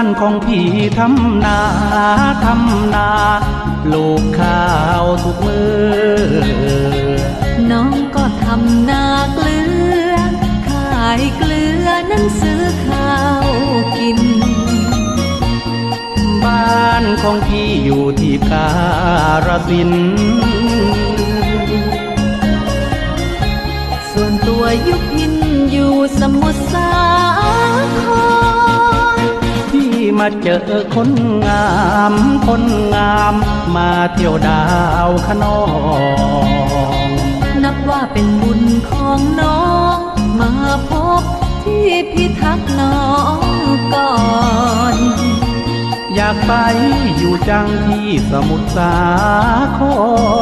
านของพี่ทำนาทำนาปลูกข้าวทุกมือ น้องก็ทำนาเกลือ ขายเกลือนั้นซื้อข้าวกิน บ้านของพี่อยู่ที่การสินธุ์ส่วนตัวยุพินอยู่สมุทรสาครพี่ มาเจอคนงาม คนงามมาเที่ยวดาวขนอง นับว่าเป็นบุญของน้อง มาพบที่พิทักษ์น้องก่อนอยากไปอยู่จังที่สมุทรสาคร